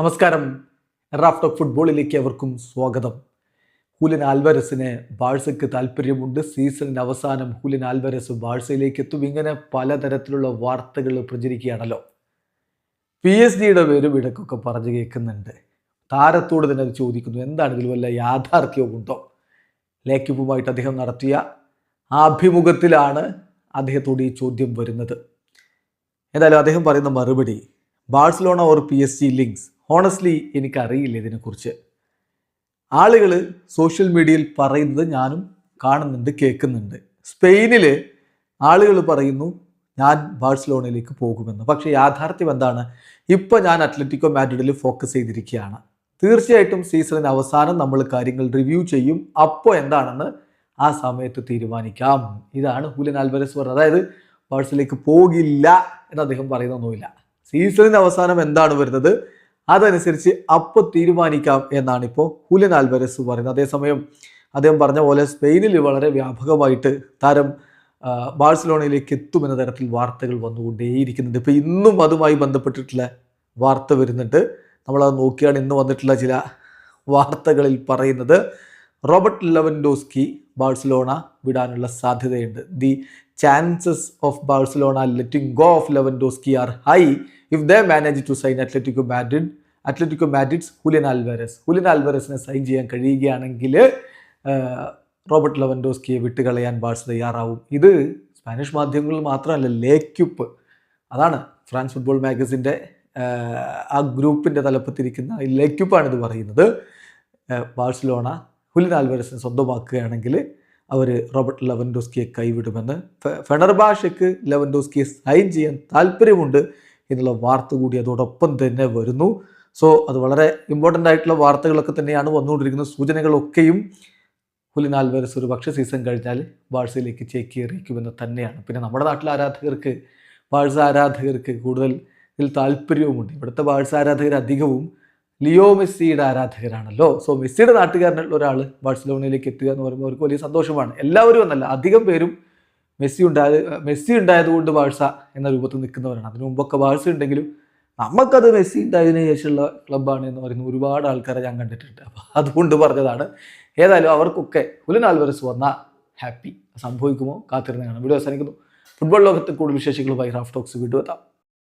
നമസ്കാരം. Raf talk ഫുട്ബോളിലേക്ക് അവർക്കും സ്വാഗതം. ഹുലിൻ ആൽവരസിന് ബാഴ്സയ്ക്ക് താല്പര്യമുണ്ട് സീസണിന്റെ അവസാനം ഹുലിൻ ആൽവരസ് ബാഴ്സയിലേക്ക് എത്തും. ഇങ്ങനെ പലതരത്തിലുള്ള വാർത്തകൾ പ്രചരിക്കുകയാണല്ലോ. പി എസ് ഡിയുടെ പേരും ഇടയ്ക്കൊക്കെ പറഞ്ഞു കേൾക്കുന്നുണ്ട്. താരത്തോട് തന്നെ അത് ചോദിക്കുന്നു. എന്താണ് ഇതിൽ വല്ല യാഥാർത്ഥ്യവും ഉണ്ടോ? ലേക്കിപ്പുമായിട്ട് അദ്ദേഹം നടത്തിയ ആഭിമുഖത്തിലാണ് അദ്ദേഹത്തോട് ഈ ചോദ്യം വരുന്നത്. എന്തായാലും അദ്ദേഹം പറയുന്ന മറുപടി Barcelona or P S G links? Honestly എനിക്കറിയില്ല ഇതിനെക്കുറിച്ച്. ആളുകൾ സോഷ്യൽ മീഡിയയിൽ പറയുന്നത് ഞാനും കാണുന്നുണ്ട് കേൾക്കുന്നുണ്ട്. സ്പെയിനിൽ ആളുകൾ പറയുന്നു ഞാൻ ബാഴ്സലോണയിലേക്ക് പോകുമെന്ന്. പക്ഷേ യാഥാർത്ഥ്യം എന്താണ്? ഇപ്പോൾ ഞാൻ അത്ലറ്റിക്കോ മാഡ്രിഡിൽ ഫോക്കസ് ചെയ്തിരിക്കുകയാണ്. തീർച്ചയായിട്ടും സീസണിന് അവസാനം നമ്മൾ കാര്യങ്ങൾ റിവ്യൂ ചെയ്യും. അപ്പോൾ എന്താണെന്ന് ആ സമയത്ത് തീരുമാനിക്കാം. ഇതാണ് ഹുലൻ ആൽബരസ് പറഞ്ഞത്. അതായത് ബാഴ്സലേക്ക് പോകില്ല എന്ന് അദ്ദേഹം പറയുന്നൊന്നുമില്ല സീസണിന് അവസാനം എന്താണ് വരുന്നത്? അതനുസരിച്ച് അപ്പോൾ തീരുമാനിക്കാം എന്നാണ് ഇപ്പോൾ ഹുലൻ ആൽബരസ് പറയുന്നത്. അതേസമയം അദ്ദേഹം പറഞ്ഞ പോലെ സ്പെയിനിൽ വളരെ വ്യാപകമായിട്ട് താരം ബാഴ്സലോണയിലേക്ക് എത്തുമെന്ന തരത്തിൽ വാർത്തകൾ വന്നുകൊണ്ടേയിരിക്കുന്നുണ്ട്. ഇപ്പോൾ ഇന്നും അതുമായി ബന്ധപ്പെട്ടിട്ടുള്ള വാർത്ത വരുന്നുണ്ട്. നമ്മളത് നോക്കിയാണ് ഇന്ന് വന്നിട്ടുള്ള ചില വാർത്തകളിൽ പറയുന്നത്. റോബർട്ട് ലെവൻഡോസ്കി ബാഴ്സലോണ വിടാനുള്ള സാധ്യതയുണ്ട്. The chances of Barcelona letting go of Lewandowski are high if the manage to sign Atletico Madrid. Atletico Madrid's Julian Alvarez Julian ആൽവാരസിനെ sign ചെയ്യാൻ കഴിയുകയാണെങ്കിൽ റോബർട്ട് ലെവൻഡോസ്കിയെ വിട്ടുകളയാൻ ബാഴ്സ് തയ്യാറാവും. ഇത് സ്പാനിഷ് മാധ്യമങ്ങളിൽ മാത്രമല്ല ലേക്യുപ്പ് അതാണ് ഫ്രാൻസ് ഫുട്ബോൾ മാഗസിന്റെ ആ ഗ്രൂപ്പിന്റെ തലപ്പത്തിരിക്കുന്ന ലേക്യുപ്പാണ് ഇത് പറയുന്നത്. ബാഴ്സലോണ ഹുലിൻ ആൽവരസിനെ സ്വന്തമാക്കുകയാണെങ്കിൽ അവർ റോബർട്ട് ലെവൻഡോസ്കിയെ കൈവിടുമെന്ന് ഫെണർബാഷയ്ക്ക് ലെവൻഡോസ്കിയെ സൈൻ ചെയ്യാൻ താല്പര്യമുണ്ട് എന്നുള്ള വാർത്ത കൂടി അതോടൊപ്പം തന്നെ വരുന്നു. സോ അത് വളരെ ഇമ്പോർട്ടന്റ് ആയിട്ടുള്ള വാർത്തകളൊക്കെ തന്നെയാണ് വന്നുകൊണ്ടിരിക്കുന്ന സൂചനകളൊക്കെയും ഹുലിൻ ആൽവരസ് ഒരു പക്ഷേ സീസൺ കഴിഞ്ഞാൽ ബാഴ്സയിലേക്ക് ചേക്കേറിയിക്കുമെന്ന് തന്നെയാണ്. പിന്നെ നമ്മുടെ നാട്ടിലെ ആരാധകർക്ക് ബാഴ്സ ആരാധകർക്ക് കൂടുതൽ ഇതിൽ താല്പര്യവുമുണ്ട്. ഇവിടുത്തെ ബാഴ്സ ആരാധകർ അധികവും ലിയോ മെസ്സിയുടെ ആരാധകരാണല്ലോ. സോ മെസ്സിയുടെ നാട്ടുകാരനുള്ള ഒരാൾ ബാഴ്സലോണയിലേക്ക് എത്തുക എന്ന് പറയുമ്പോൾ അവർക്ക് വലിയ സന്തോഷമാണ്. എല്ലാവരും എന്നല്ല അധികം പേരും മെസ്സി ഉണ്ടായത് മെസ്സി ഉണ്ടായതുകൊണ്ട് ബാഴ്സ എന്ന രൂപത്തിൽ നിൽക്കുന്നവരാണ്. അതിനു മുമ്പൊക്കെ ബാഴ്സ ഉണ്ടെങ്കിലും നമുക്കത് മെസ്സി ഉണ്ടായതിന് ശേഷമുള്ള ക്ലബ്ബാണ് എന്ന് പറയുന്ന ഒരുപാട് ആൾക്കാരെ ഞാൻ കണ്ടിട്ടുണ്ട്. അപ്പോൾ അതുകൊണ്ട് പറഞ്ഞതാണ്. ഏതായാലും അവർക്കൊക്കെ ഹുലൻ ആൽവരസ് വന്നാൽ ഹാപ്പി സംഭവിക്കുമോ? കാത്തിരുന്ന് കാണാം. വീഡിയോ അവസാനിക്കുന്നു. ഫുട്ബോൾ ലോകത്ത് കൂടുതൽ വിശേഷങ്ങളുമായി റാഫ് ടോക്സ് വീണ്ടും എത്താം.